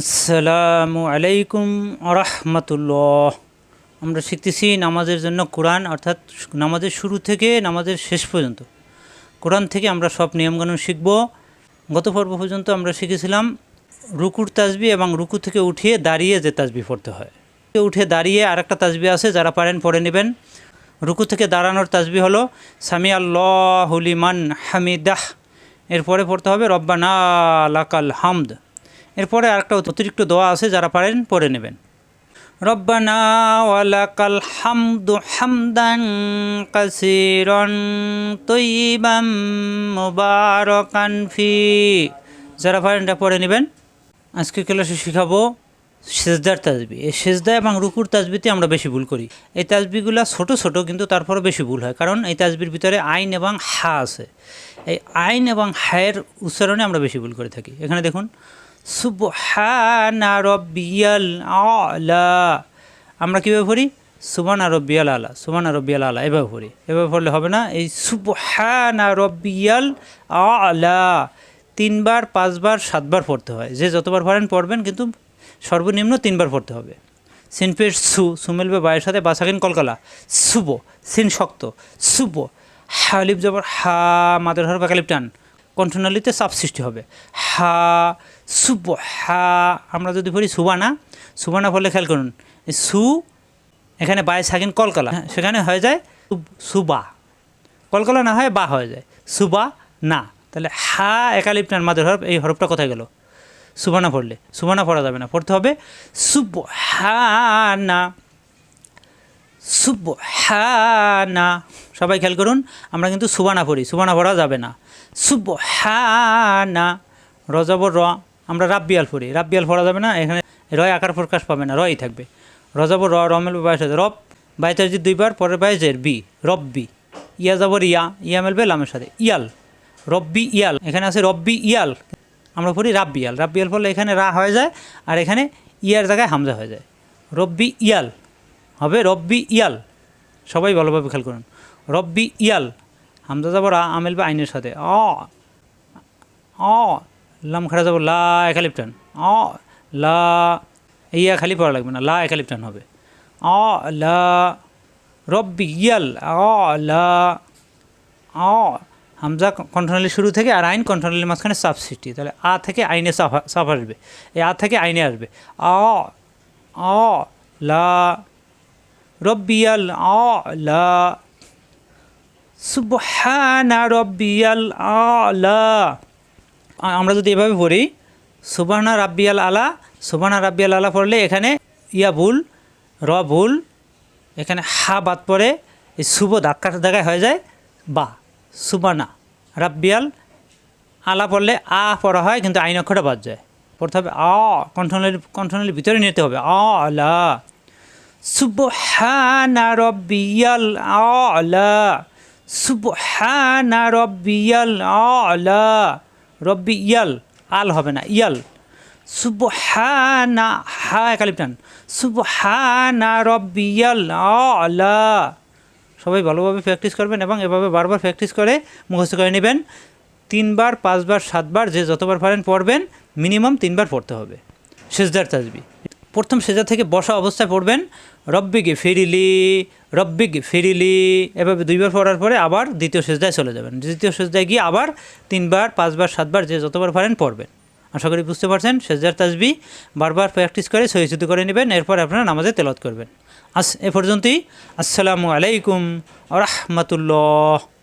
আসসালামু আলাইকুম আরহামতুল্লাহ আমরা শিখতেছি নামাজের জন্য কোরআন, অর্থাৎ নামাজের শুরু থেকে নামাজের শেষ পর্যন্ত। কোরআন থেকে আমরা সব নিয়মকানুন শিখব। গত পর্ব পর্যন্ত আমরা শিখেছিলাম রুকুর তাজবি এবং রুকু থেকে উঠিয়ে দাঁড়িয়ে যে তাজবি পড়তে হয়। উঠে দাঁড়িয়ে আরেকটা তাজবি আছে, যারা পারেন পড়ে নেবেন। রুকু থেকে দাঁড়ানোর তাজবি হলো সামি আল্লাহ হুলিমান হামিদাহ। এরপরে পড়তে হবে, রব্বানা লাকাল হামদ। এরপরে আরেকটা অতিরিক্ত দোয়া আছে, যারা পারেন, পড়ে নেবেন। ফি। যারা পারেন এটা পড়ে নেবেন। আজকে ক্লাসে শিখাবো? সেজদার তাজবি। এই সেজদা এবং রুকুর তাজবিতে আমরা বেশি ভুল করি। এই তাজবিগুলো ছোট ছোট, কিন্তু তারপরে বেশি ভুল হয়। কারণ এই তাজবির ভিতরে আইন এবং হা আছে। এই আইন এবং হায়ের উচ্চারণে আমরা বেশি ভুল করে থাকি। এখানে দেখুন সুবহানা রব্বিয়াল আলা। আমরা কীভাবে পড়ি? সুবানা রব্বিয়াল আলা সুবানা রব্বিয়াল আলা, এভাবে পড়ি। এভাবে পড়লে হবে না, এই সুবহানা রব্বিয়াল আলা। তিনবার, পাঁচবার, সাতবার পড়তে হয়। যে যতবার পারেন পড়বেন, কিন্তু সর্বনিম্ন তিনবার পড়তে হবে। সিনপের সু সুমেলবে বায়ের সাথে বাসাকিন কলকালা। সুব, সিন শক্ত। সুব হালিপ জবর হা, মাদের হর বাকালিপ টান কণ্ঠনালীতে চাপ সৃষ্টি হবে। হা সুব হা আমরা যদি পড়ি সুবানা সুবানা পড়লে খেয়াল করুন সু এখানে বাই সাকিন কলকালা হ্যাঁ, সেখানে হয়ে যায় সুব- কলকলা না হয় বা হয়ে যায়। সুবা না। তাহলে হা একালিপ্টান মাদের হরফ এই হরফটা কোথায় গেল? সুবানা পড়লে। সুবানা পড়া যাবে না পড়তে হবে সুব হানা সুব হানা সবাই খেয়াল করুন আমরা কিন্তু সুবানা পড়ি সুবানা পড়া যাবে না। সুব হানা রজবর র, আমরা রাব্বিয়াল পড়ি। রাব্বিয়াল পড়া যাবে না, এখানে রয় আকার প্রকাশ পাবে না, রয়ই থাকবে। রজবর র, রমেল সাথে। রব বাইতের যে দুইবার, পরের বাইজের বি, রব্বি। ইয়া যাবর ইয়া ইয়া মেলবে লামের সাথে। ইয়াল, রব্বি, ইয়াল। এখানে আছে রব্বি, ইয়াল। আমরা পড়ি রাব্বিয়াল। রাব্বিয়াল পড়লে এখানে রা হয়ে যায়, আর এখানে ইয়ার জায়গায় হামজা হয়ে যায়। রব্বি, ইয়াল। হবে রব্বি, ইয়াল। সবাই ভালোভাবে খেয়াল করুন। রব্বি, ইয়াল। হামজা যাব রা, আমেল বা আইনের সাথে। অ। অ। লাম খাড়া যাব, লা একালিপটান। অ। লা, ইয়া খালি পড়া লাগবে না, লা একালিপটান হবে। অ, লা, রব্বি ইয়াল অ, লা, অ। হামজা কণ্ঠনালী শুরু থেকে আর আইন কণ্ঠনালীর মাঝখানে সাফ সৃষ্টি। তাহলে আ থেকে আইনে সাফ আসবে। এই আ থেকে আইনে আসবে। অ অ, লা রব্বিয়াল অ, লা সুবহানা রব্বিয়াল আলা। আমরা যদি এভাবে পড়ি, সুবহানা রাব্বিয়াল আলা, সুবহানা রাব্বিয়াল আলা পড়লে এখানে ইয়া ভুল, র ভুল, এখানে হা বাদ পড়ে এই শুভ ধাক্কার জায়গায় হয়ে যায়, বা সুবানা রাব্বিয়াল আলা পড়লে আ পড়া হয়, কিন্তু আইন অক্ষরটা বাদ যায়। পড়তে হবে আ, কণ্ঠনালীর কণ্ঠনালীর ভিতরে নিতে হবে আলা সুবহানা রব্বিয়াল আলা। সুবহানা রব্বিয়াল আলা। রব্বি ইয়াল, আল হবে না, ইয়াল। সুবহানা, হা একালিপটান সুবহানা রব্বিয়াল আলা। সবাই ভালোভাবে প্র্যাকটিস করবেন এবং এভাবে বারবার প্র্যাকটিস করে মুখস্থ করে নেবেন। তিনবার, পাঁচবার, সাতবার, যে যতবার পারেন পড়বেন মিনিমাম তিনবার পড়তে হবে। সেজদার তাজবি। প্রথম সেজা থেকে বসা অবস্থায় পড়বেন রব্বিকে ফিরিলি রব্বিকে ফিরিলি এভাবে দুইবার পড়ার পরে আবার দ্বিতীয় সেজদায় চলে যাবেন। দ্বিতীয় সেজদায় গিয়ে আবার তিনবার, পাঁচবার, সাতবার যে যতবার পারেন পড়বেন। আশা করি বুঝতে পারছেন, সেজদার তাজবি বারবার প্র্যাকটিস করে সহিষ্ণুত করে নেবেন, এরপর আপনারা নামাজে তেলত করবেন। আস এ পর্যন্তই। আসসালামু আলাইকুম রহমতুল্লাহ।